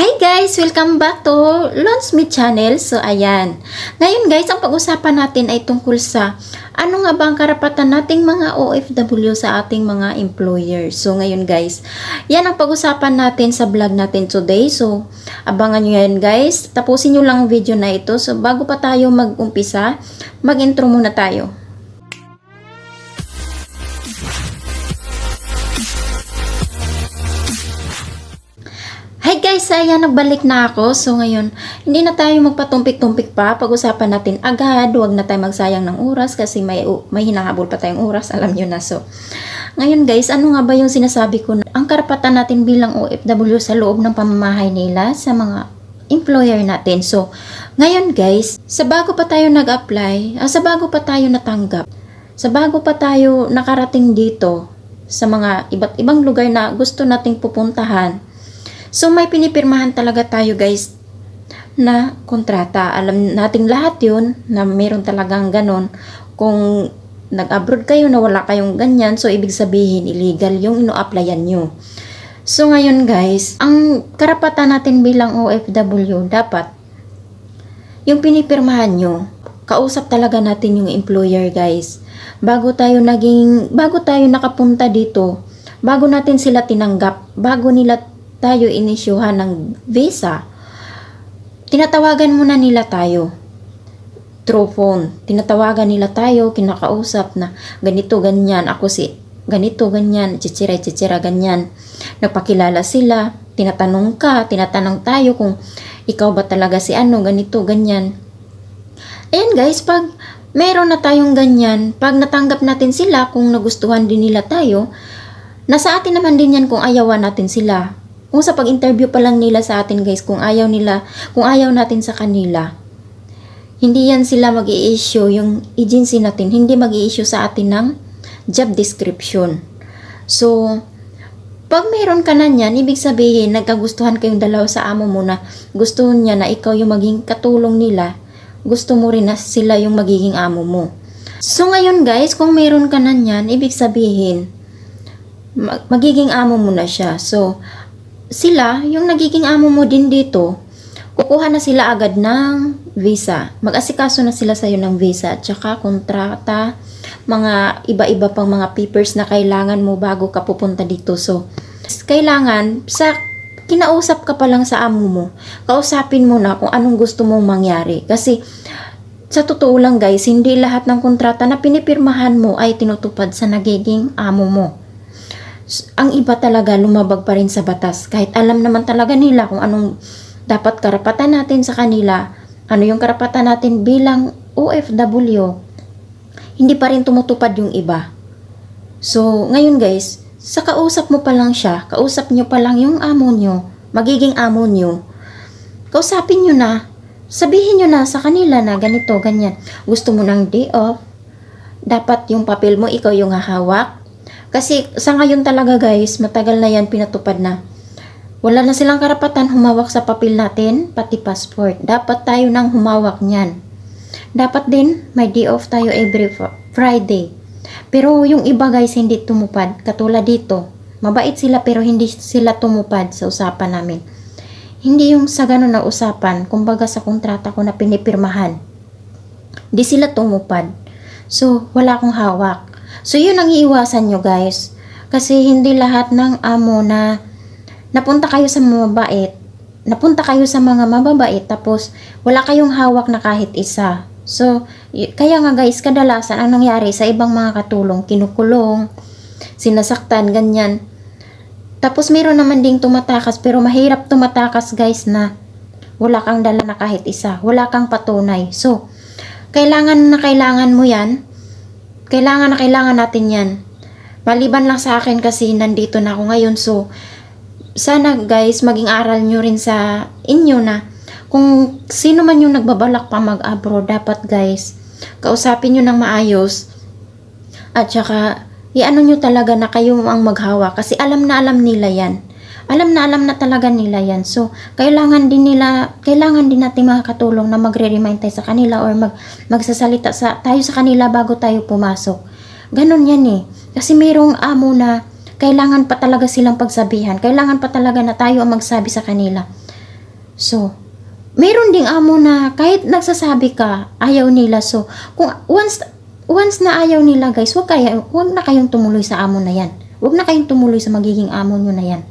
Hi guys! Welcome back to Lons Me Channel. So, ayan. Ngayon guys, ang pag-usapan natin ay tungkol sa ano nga ba ang karapatan nating mga OFW sa ating mga employer. So, ngayon guys, yan ang pag-usapan natin sa vlog natin today. So, abangan nyo yan guys. Tapusin nyo lang ang video na ito. So, bago pa tayo mag-umpisa, mag-intro muna tayo. Ayan, nagbalik na ako. So ngayon, hindi na tayo magpatumpik-tumpik pa. Pag-usapan natin agad, huwag na tayo magsayang ng oras kasi may, may hinahabol pa tayong oras, alam nyo na. So, ngayon guys, ano nga ba yung sinasabi ko? Ang karapatan natin bilang OFW sa loob ng pamamahay nila sa mga employer natin. So, ngayon guys, sa bago pa tayo nag-apply, ah, sa bago pa tayo natanggap, sa bago pa tayo nakarating dito sa mga iba't ibang lugar na gusto nating pupuntahan, So may pinipirmahan talaga tayo guys na kontrata. Alam nating lahat yun na meron talagang ganon. Kung nag-abroad kayo na wala kayong ganyan, so ibig sabihin illegal yung ino-applyan nyo. So ngayon guys, ang karapatan natin bilang OFW dapat yung pinipirmahan nyo, kausap talaga natin yung employer guys. Bago tayo naging, bago tayo nakapunta dito, bago natin sila tinanggap, bago nila tayo inisyuhan ng visa, tinatawagan muna nila tayo through phone. Tinatawagan nila tayo, kinakausap na ganito, ganyan, ako si ganito, ganyan, chichira, chichira, ganyan. Nagpakilala sila, tinatanong ka, tinatanong tayo kung ikaw ba talaga si ano, ganito, ganyan. Ayan guys, pag meron na tayong ganyan, pag natanggap natin sila, kung nagustuhan din nila tayo, nasa atin naman din yan kung ayawan natin sila. Kung sa pag-interview pa lang nila sa atin guys, kung ayaw nila, kung ayaw natin sa kanila, hindi yan sila mag issue yung agency natin, hindi mag issue sa atin ng job description. So, pag meron ka na niyan, ibig sabihin, nagkagustuhan kayong dalawa sa amo mo na gusto niya na ikaw yung maging katulong nila, gusto mo rin na sila yung magiging amo mo. So, ngayon guys, kung meron ka na niyan, ibig sabihin, mag- magiging amo mo na siya. So, sila, yung nagiging amo mo din dito, kukuha na sila agad ng visa. Mag-asikaso na sila sa'yo ng visa, tsaka kontrata, mga iba-iba pang mga papers na kailangan mo bago ka pupunta dito. So, kailangan sa kinausap ka pa lang sa amo mo, kausapin mo na kung anong gusto mong mangyari. Kasi, sa totoo lang guys, hindi lahat ng kontrata na pinipirmahan mo ay tinutupad sa nagiging amo mo ang iba talaga lumabag pa rin sa batas. Kahit alam naman talaga nila kung anong dapat karapatan natin sa kanila, ano yung karapatan natin bilang OFW, hindi pa rin tumutupad yung iba. So, ngayon guys, sa kausap mo pa lang siya, kausap nyo pa lang yung amo nyo, magiging amo nyo, kausapin nyo na, sabihin nyo na sa kanila na ganito, ganyan. Gusto mo ng day off, dapat yung papel mo, ikaw yung hahawak, kasi sa ngayon talaga guys, matagal na yan pinatupad na. Wala na silang karapatan humawak sa papel natin, pati passport. Dapat tayo nang humawak niyan. Dapat din, may day off tayo every fr- Friday. Pero yung iba guys, hindi tumupad. Katulad dito, mabait sila pero hindi sila tumupad sa usapan namin. Hindi yung sa ganun na usapan, kumbaga sa kontrata ko na pinipirmahan. Hindi sila tumupad. So, wala akong hawak. So, yun ang iiwasan nyo guys. Kasi hindi lahat ng amo na napunta kayo sa mababait, napunta kayo sa mga mababait, tapos wala kayong hawak na kahit isa. So, kaya nga guys, kadalasan ang nangyari sa ibang mga katulong, kinukulong, sinasaktan, ganyan. Tapos meron naman ding tumatakas, pero mahirap tumatakas guys na wala kang dala na kahit isa, wala kang patunay. So, kailangan na kailangan mo yan, kailangan na kailangan natin yan. Maliban lang sa akin kasi nandito na ako ngayon. So, sana guys, maging aral nyo rin sa inyo na kung sino man yung nagbabalak pa mag-abroad, dapat guys, kausapin nyo ng maayos. At saka, iano nyo talaga na kayo ang maghawa kasi alam na alam nila yan. Alam na alam na talaga nila yan. So, kailangan din nila, kailangan din natin makakatulong na magre-remind tayo sa kanila or mag, magsasalita sa, tayo sa kanila bago tayo pumasok. Ganon yan eh. Kasi mayroong amo na kailangan pa talaga silang pagsabihan. Kailangan pa talaga na tayo ang magsabi sa kanila. So, meron ding amo na kahit nagsasabi ka, ayaw nila. So, kung once once na ayaw nila guys, wag, kaya, wag na kayong tumuloy sa amo na yan. Wag na kayong tumuloy sa magiging amo nyo na yan.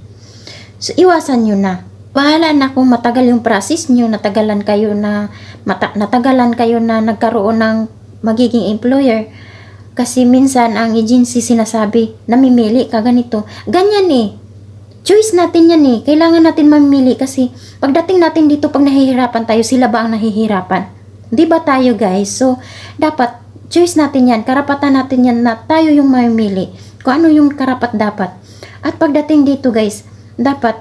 So, iwasan nyo na. Bahala na kung matagal yung process nyo, natagalan kayo na, mata, natagalan kayo na nagkaroon ng magiging employer. Kasi minsan ang agency sinasabi, namimili ka ganito. Ganyan eh. Choice natin yan eh. Kailangan natin mamili kasi pagdating natin dito, pag nahihirapan tayo, sila ba ang nahihirapan? Di ba tayo guys? So, dapat choice natin yan. Karapatan natin yan na tayo yung mamili. Kung ano yung karapat dapat. At pagdating dito guys, dapat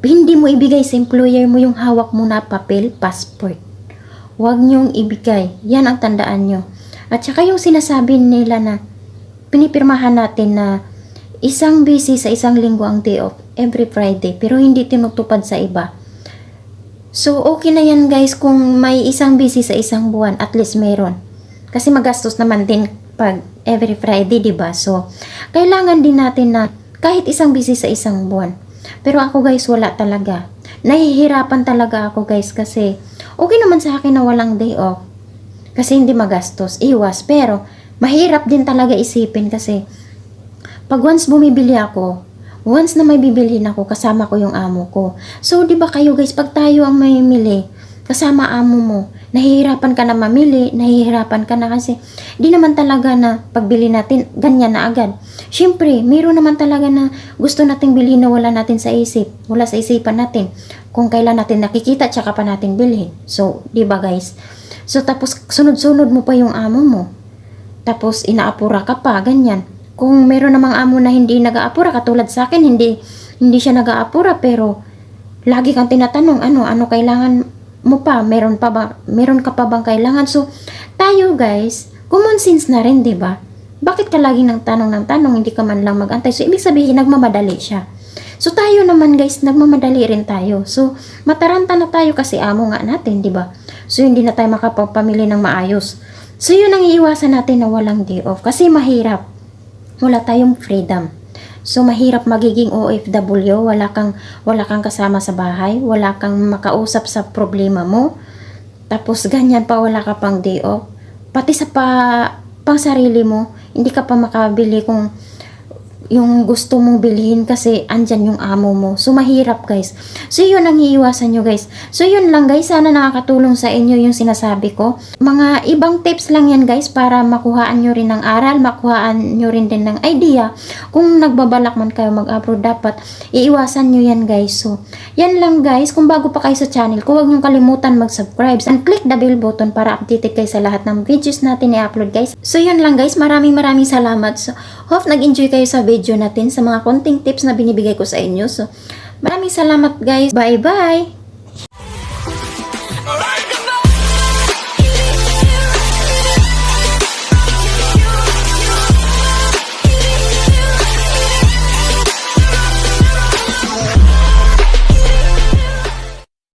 hindi mo ibigay sa employer mo yung hawak mo na papel, passport. Huwag niyong ibigay. Yan ang tandaan nyo. At saka yung sinasabi nila na pinipirmahan natin na isang busy sa isang linggo ang day off every Friday pero hindi tinutupad sa iba. So, okay na yan guys kung may isang busy sa isang buwan, at least meron. Kasi magastos naman din pag every Friday, di ba? So, kailangan din natin na kahit isang busy sa isang buwan. Pero ako guys, wala talaga. Nahihirapan talaga ako guys kasi okay naman sa akin na walang day off. Kasi hindi magastos, iwas. Pero, mahirap din talaga isipin kasi pag once bumibili ako, once na may bibilhin ako, kasama ko yung amo ko. So, di ba kayo guys, pag tayo ang may mili, kasama amo mo, nahihirapan ka na mamili, nahihirapan ka na kasi di naman talaga na pagbili natin, ganyan na agad. Siyempre, meron naman talaga na gusto nating bilhin na wala natin sa isip, wala sa isipan natin. Kung kailan natin nakikita, tsaka pa natin bilhin. So, di ba guys? So, tapos sunod-sunod mo pa yung amo mo. Tapos, inaapura ka pa, ganyan. Kung meron namang amo na hindi nag-aapura, katulad sa akin, hindi, hindi siya nag-aapura, pero lagi kang tinatanong, ano, ano kailangan mo pa? Meron pa ba, meron ka pa bang kailangan? So, tayo guys, common sense na rin, ba? Bakit ka lagi ng tanong ng tanong, hindi ka man lang magantay? So, ibig sabihin, nagmamadali siya. So, tayo naman guys, nagmamadali rin tayo. So, mataranta na tayo kasi amo nga natin, di ba? So, hindi na tayo makapagpamili ng maayos. So, yun ang iiwasan natin na walang day off. Kasi mahirap. Wala tayong freedom. So, mahirap magiging OFW. Wala kang, wala kang kasama sa bahay. Wala kang makausap sa problema mo. Tapos, ganyan pa, wala ka pang day off. Pati sa pa, pang sarili mo, hindi ka pa makabili kung yung gusto mong bilhin kasi andyan yung amo mo. So, mahirap guys. So, yun ang iiwasan nyo guys. So, yun lang guys. Sana nakakatulong sa inyo yung sinasabi ko. Mga ibang tips lang yan guys para makuhaan nyo rin ng aral, makuhaan nyo rin din ng idea. Kung nagbabalak man kayo mag-upload, dapat iiwasan nyo yan guys. So, yan lang guys. Kung bago pa kayo sa channel ko, huwag nyo kalimutan mag-subscribe and click the bell button para updated kayo sa lahat ng videos natin i-upload guys. So, yun lang guys. Maraming maraming salamat. So, hope nag-enjoy kayo sa video natin sa mga konting tips na binibigay ko sa inyo. So, maraming salamat guys. Bye-bye!